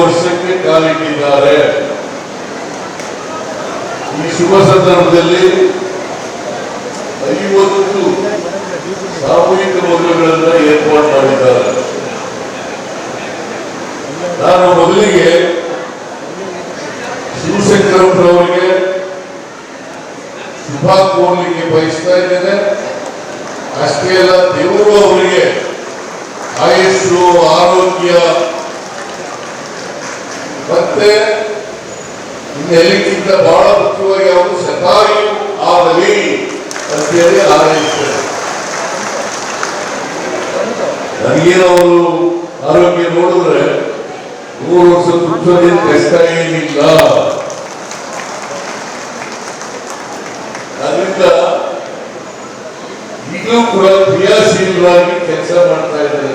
ವರ್ಷಕ್ಕೆ ಕಾಲಿಟ್ಟಿದ್ದಾರೆ. ಈ ಶುಭ ಸಂದರ್ಭದಲ್ಲಿ ಐವತ್ತು ಸಾಮೂಹಿಕ ಮದುವೆಗಳನ್ನ ಏರ್ಪಾಡು ಮಾಡಿದ್ದಾರೆ. ನಾನು ಮೊದಲಿಗೆ ಶಿವಶಂಕರಪ್ಪನವರಿಗೆ ಶುಭ ಕೋರ್ಲಿಕ್ಕೆ ಬಯಸ್ತಾ ಇದ್ದೇನೆ. ಅಷ್ಟೇ ಅಲ್ಲ, ದೇವರು ಅವರಿಗೆ ಆಯುಷು ಆರೋಗ್ಯ ಮತ್ತೆ ಎಲ್ಲಿಗಿಂತ ಬಹಳ ಮುಖ್ಯವಾಗಿ ಅವರು ಶತಾಯು ಆಗಲಿ ಅಂತೇಳಿ ಹಾರೈಸ್ತಾರೆ ನನಗೇನು ಆರೋಗ್ಯ ನೋಡಿದ್ರೆ ಮೂರು ವರ್ಷ ಕುಟುಂಬದಿಂದ ಕಷ್ಟ ಏನಿಲ್ಲ. ಅದರಿಂದ ಈಗಲೂ ಕೂಡ ಕ್ರಿಯಾಶೀಲವಾಗಿ ಕೆಲಸ ಮಾಡ್ತಾ ಇದ್ದಾರೆ.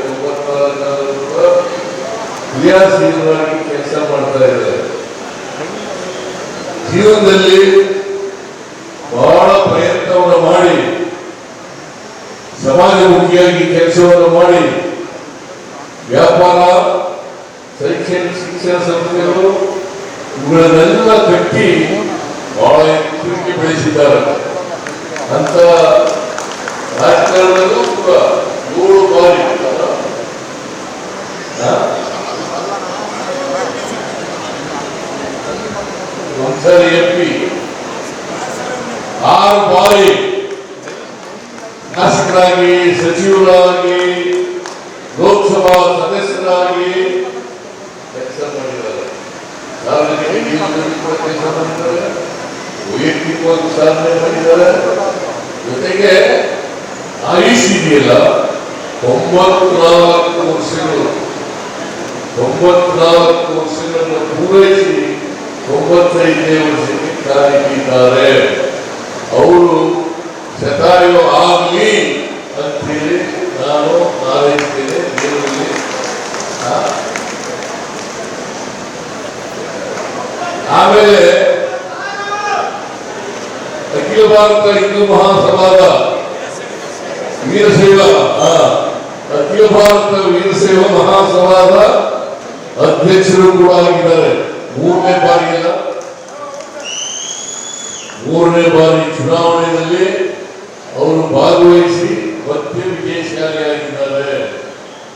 ಕ್ರಿಯಾಶೀಲವಾಗಿ ಕೆಲಸ ಮಾಡ್ತಾ ಇದ್ದಾರೆ. ಜೀವನದಲ್ಲಿ ಬಹಳ ಪ್ರಯತ್ನವನ್ನು ಮಾಡಿ, ಸಮಾಜಮುಖಿಯಾಗಿ ಕೆಲಸವನ್ನು ಮಾಡಿ, ವ್ಯಾಪಾರ, ಶೈಕ್ಷಣಿಕ ಶಿಕ್ಷಣ ಸಂಸ್ಥೆಗಳು ಇವುಗಳನ್ನೆಲ್ಲ ಕಟ್ಟಿ ಬಹಳ ಬೆಳೆಸಿದ್ದಾರೆ. ಅಂತ ರಾಜಕಾರಣದಲ್ಲೂ ಕೂಡ ಏಳು ಬಾರಿ ಆ? ಒಂದ್ಸರಿ ಎಂ ಆರು ಬಾರಿ ಶಾಸಕರಾಗಿ ಸಚಿವರಾಗಿ, ಲೋಕಸಭಾ ಸದಸ್ಯರಾಗಿ ಕೆಲಸ ಮಾಡಿದ್ದಾರೆ. ವೈಯಕ್ತಿಕವಾಗಿ ಸಾಧನೆ ಮಾಡಿದ್ದಾರೆ. ಜೊತೆಗೆ ಆಯುಷ್ ಇದೆಯಲ್ಲ ತೊಂಬತ್ನಾಲ್ಕು ವರ್ಷಗಳು, ತೊಂಬತ್ನಾಲ್ಕು ವರ್ಷಗಳನ್ನು ಪೂರೈಸಿ ತೊಂಬತ್ತೈದನೇ ವರ್ಷಕ್ಕೆ ಕಾಲಿಟ್ಟಿದ್ದಾರೆ ಅವರು ಶತಾಯು ಆಗಲಿ ಅಂತೇಳಿ ನಾನು ಹಾರೈಸ್ತೇನೆ ದೇವರಲ್ಲಿ ಆ? ಆಮೇಲೆ ಅಖಿಲ ಭಾರತ ಹಿಂದೂ ಮಹಾಸಭಾದ ವೀರಶೈವ ಆ, ಅಖಿಲ ಭಾರತ ವೀರಶೈವ ಮಹಾಸಭಾದ ಅಧ್ಯಕ್ಷರು ಕೂಡ ಆಗಿದ್ದಾರೆ ಮೂರನೇ ಬಾರಿ ಅಲ್ಲ ಮೂರನೇ ಬಾರಿ ಚುನಾವಣೆಯಲ್ಲಿ ಅವರು ಭಾಗವಹಿಸಿ ಮತ್ತೆ ವಿಜಯಶಾಲಿಯಾಗಿ